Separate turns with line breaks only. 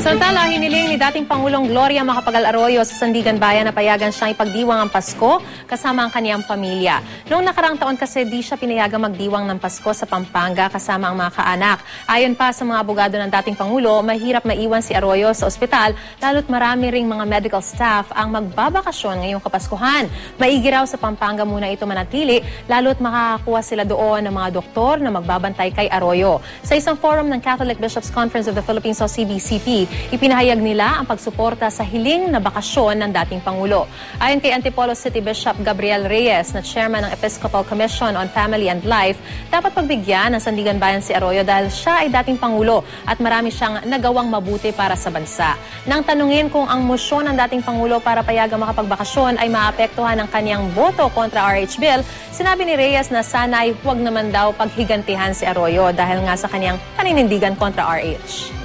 Samantala, hiniling ni dating Pangulong Gloria Macapagal Arroyo sa Sandigan Bayan na payagan siyang ipagdiwang ang Pasko kasama ang kaniyang pamilya. Noong nakarang taon kasi di siya pinayagang magdiwang ng Pasko sa Pampanga kasama ang mga kaanak. Ayon pa sa mga abogado ng dating Pangulo, mahirap maiwan si Arroyo sa ospital lalo't marami ring mga medical staff ang magbabakasyon ngayong Kapaskuhan. Maigi raw sa Pampanga muna ito manatili lalo't makakakuha sila doon ng mga doktor na magbabantay kay Arroyo. Sa isang forum ng Catholic Bishops Conference of the Philippines o CBCP, ipinahayag nila ang pagsuporta sa hiling na bakasyon ng dating Pangulo. Ayon kay Antipolo City Bishop Gabriel Reyes na chairman ng Episcopal Commission on Family and Life, dapat pagbigyan ng Sandigan Bayan si Arroyo dahil siya ay dating Pangulo at marami siyang nagawang mabuti para sa bansa. Nang tanungin kung ang mosyon ng dating Pangulo para payagang makapagbakasyon ay maapektuhan ng kanyang boto kontra RH Bill, sinabi ni Reyes na sana ay huwag naman daw paghigantihan si Arroyo dahil nga sa kanyang paninindigan kontra RH.